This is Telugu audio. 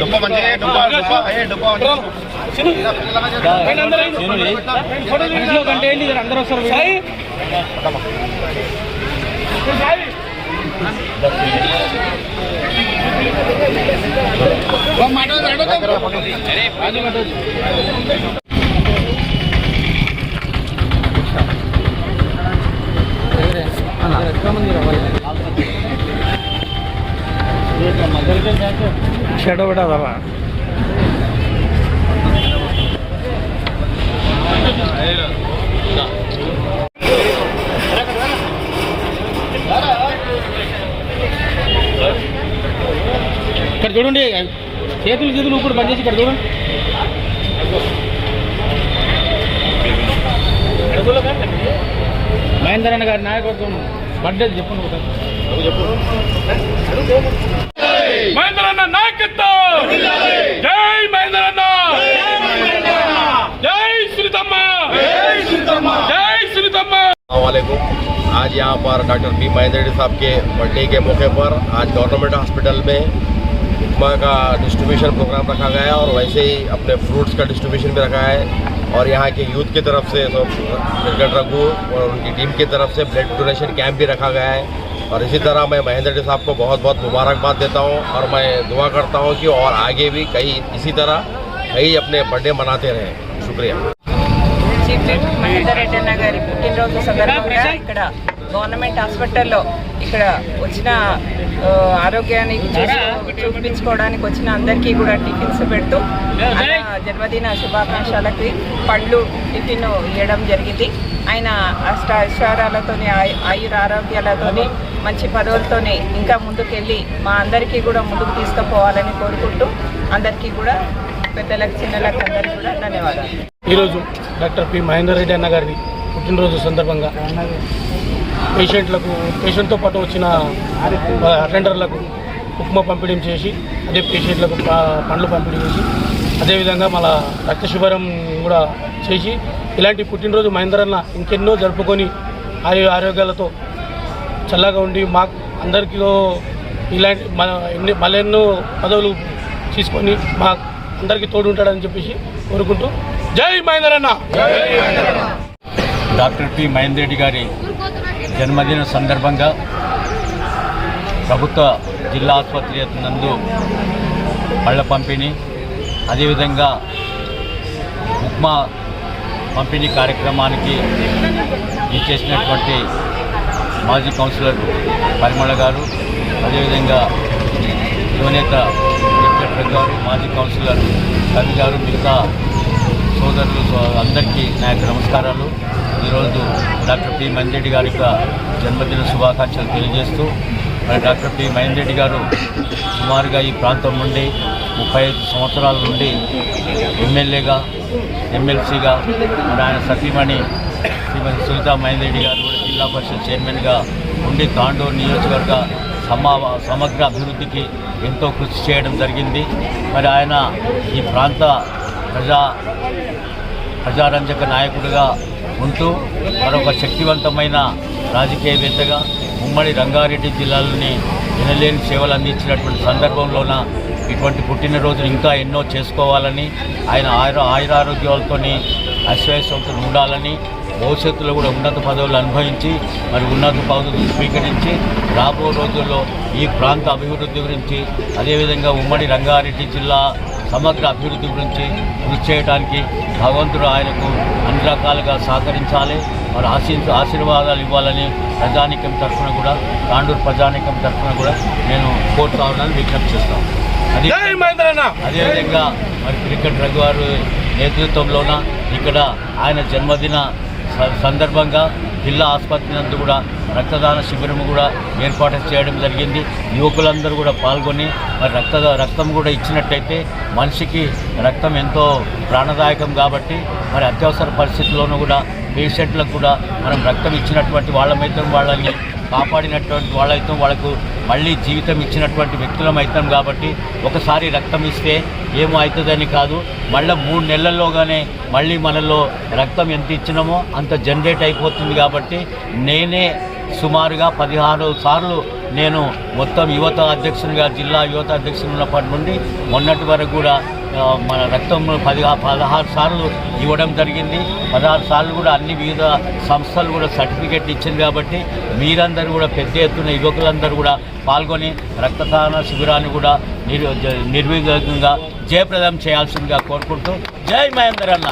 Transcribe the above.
డబ్బా మంచిగా డబ్బా డబ్బా ఏ డబ్బా షెడ్ అదవా ఇక్కడ చూడండి చేతులు చేతులు ఇప్పుడు బంద్ చేసి ఇక్కడ చూడండి. మహేందర్ అన్న గారి నాయకత్వం బర్త్డే చెప్పండి ఒకసారి. మహేంద్రన్న నాయకత్వం జై మహేంద్రన్న జై శ్రీతమ్మ జై శ్రీతమ్మ वालेकुम आज यहाँ पर डॉक्टर पी महेंद्र रेड्डी साहब के बर्थडे के मौके पर आज गवर्नमेंट हॉस्पिटल में उपमा का डिस्ट्रीब्यूशन प्रोग्राम रखा गया है और वैसे ही अपने फ्रूट्स का डिस्ट्रीब्यूशन भी रखा है और यहाँ के यूथ की तरफ से तो क्रिकेट रघु और उनकी टीम की तरफ से ब्लड डोनेशन कैंप भी रखा गया है और इसी तरह मैं महेंद्र रेड्डी साहब को बहुत बहुत मुबारकबाद देता हूँ और मैं दुआ करता हूँ कि और आगे भी कई इसी तरह कई अपने बर्थडे मनाते रहें शुक्रिया చీఫ్ జస్టిస్ మహేందర్ రెడ్డి అన్న గారి పుట్టినరోజు సందర్భంగా ఇక్కడ గవర్నమెంట్ హాస్పిటల్లో ఇక్కడ వచ్చిన ఆరోగ్యాన్ని చూపించుకోవడానికి వచ్చిన అందరికీ కూడా టిఫిన్స్ పెడుతూ జన్మదిన శుభాకాంక్షలకి పండ్లు టిఫిన్ ఇవ్వడం జరిగింది. ఆయన అష్ట ఐశ్వర్యాలతోని ఆయుర ఆరోగ్యాలతోని మంచి పదవులతోని ఇంకా ముందుకెళ్ళి మా అందరికీ కూడా ముందుకు తీసుకుపోవాలని కోరుకుంటూ అందరికీ కూడా పెద్దలకు చిన్నలకు అందరికీ కూడా ధన్యవాదాలు. ఈరోజు డాక్టర్ పి మహేందర్ రెడ్డి అన్న గారి పుట్టినరోజు సందర్భంగా పేషెంట్లకు పేషెంట్తో పాటు వచ్చిన అటెండర్లకు ఉప్మా పంపిణీ చేసి అదే పేషెంట్లకు పండ్లు పంపిణీ చేసి అదేవిధంగా మళ్ళా రక్త శిబిరం కూడా చేసి ఇలాంటి పుట్టినరోజు మహేందర్ అన్న ఇంకెన్నో జరుపుకొని ఆయు ఆరోగ్యాలతో చల్లగా ఉండి మా అందరికీలో ఇలాంటి మన ఎన్ని మళ్ళెన్నో పదవులు తీసుకొని మా అందరికీ తోడు ఉంటాడని చెప్పేసి కోరుకుంటూ జై మహేందర్ అన్న డాక్టర్ పి మహేందర్ రెడ్డి గారి జన్మదిన సందర్భంగా ప్రభుత్వ జిల్లా ఆసుపత్రి నందు పళ్ళ పంపిణీ అదేవిధంగా ఉప్మా పంపిణీ కార్యక్రమానికి ఇచ్చేసినటువంటి మాజీ కౌన్సిలర్ పరిమళ గారు అదేవిధంగా యువనేత గారు మాజీ కౌన్సిలర్ కవి గారు మిగతా సోదరులు అందరికీ నా యొక్క నమస్కారాలు. ఈరోజు డాక్టర్ పి. మహేందరెడ్డి గారి యొక్క జన్మదిన శుభాకాంక్షలు తెలియజేస్తూ మరి డాక్టర్ పి. మహేందరెడ్డి గారు సుమారుగా ఈ ప్రాంతం నుండి ముప్పై ఐదు సంవత్సరాల నుండి ఎమ్మెల్యేగా ఎమ్మెల్సీగా మరి ఆయన సతీమణి శ్రీమతి సునీతా మహేందరెడ్డి గారు కూడా జిల్లా పరిషత్ చైర్మన్గా ఉండి తాండూరు నియోజకవర్గ సమా సమగ్ర అభివృద్ధికి ఎంతో కృషి చేయడం జరిగింది. మరి ఆయన ఈ ప్రాంత ప్రజా ప్రజారంజక నాయకుడిగా ఉంటూ మరొక శక్తివంతమైన రాజకీయవేత్తగా ఉమ్మడి రంగారెడ్డి జిల్లాలోని వినలేని సేవలు అందించినటువంటి సందర్భంలోన ఇటువంటి పుట్టినరోజులు ఇంకా ఎన్నో చేసుకోవాలని ఆయన ఆయుర ఆయురారోగ్యాలతో అశ్వయసంతో ఉండాలని భవిష్యత్తులో కూడా ఉన్నత పదవులు అనుభవించి మరి ఉన్నత పదవులు స్వీకరించి రాబో రోజుల్లో ఈ ప్రాంత అభివృద్ధి గురించి అదేవిధంగా ఉమ్మడి రంగారెడ్డి జిల్లా సమగ్ర అభివృద్ధి గురించి కృషి చేయడానికి భగవంతుడు ఆయనకు అన్ని రకాలుగా సహకరించాలి. మరి ఆశీ ఆశీర్వాదాలు ఇవ్వాలని ప్రజానికం తరఫున కూడా తాండూరు ప్రజానికం తరఫున కూడా నేను కోరుతా ఉన్నాను విజ్ఞప్తి చేస్తాను అదే అదేవిధంగా మరి క్రికెట్ రఘు గారు నేతృత్వంలోన ఇక్కడ ఆయన జన్మదిన సందర్భంగా జిల్లా ఆసుపత్రి నందు కూడా రక్తదాన శిబిరం కూడా ఏర్పాటు చేయడం జరిగింది. యువకులందరూ కూడా పాల్గొని మరి రక్త రక్తం కూడా ఇచ్చినట్టయితే మనిషికి రక్తం ఎంతో ప్రాణదాయకం కాబట్టి మరి అత్యవసర పరిస్థితుల్లోనూ కూడా పేషెంట్లకు కూడా మనం రక్తం ఇచ్చినటువంటి వాళ్ళమైతే వాళ్ళని కాపాడినటువంటి వాళ్ళైతే వాళ్ళకు మళ్ళీ జీవితం ఇచ్చినటువంటి వ్యక్తులం అవుతాం కాబట్టి ఒకసారి రక్తం ఇస్తే ఏమో అవుతుందని కాదు. మళ్ళీ మూడు నెలల్లోగానే మళ్ళీ మనలో రక్తం ఎంత ఇచ్చినామో అంత జనరేట్ అయిపోతుంది కాబట్టి నేనే సుమారుగా పదిహారు సార్లు నేను మొత్తం యువత అధ్యక్షునిగా జిల్లా యువత అధ్యక్షుని ఉన్నప్పటి నుండి మొన్నటి వరకు కూడా మన రక్తం పది పదహారు సార్లు ఇవ్వడం జరిగింది. పదహారు సార్లు కూడా అన్ని వివిధ సంస్థలు కూడా సర్టిఫికెట్ ఇచ్చింది కాబట్టి మీరందరూ కూడా పెద్ద ఎత్తున యువకులందరూ కూడా పాల్గొని రక్తదాన శిబిరాన్ని కూడా నిర్ నిర్విఘ్నంగా జయప్రదం చేయాల్సిందిగా కోరుకుంటూ జై మహేందర్ అన్న.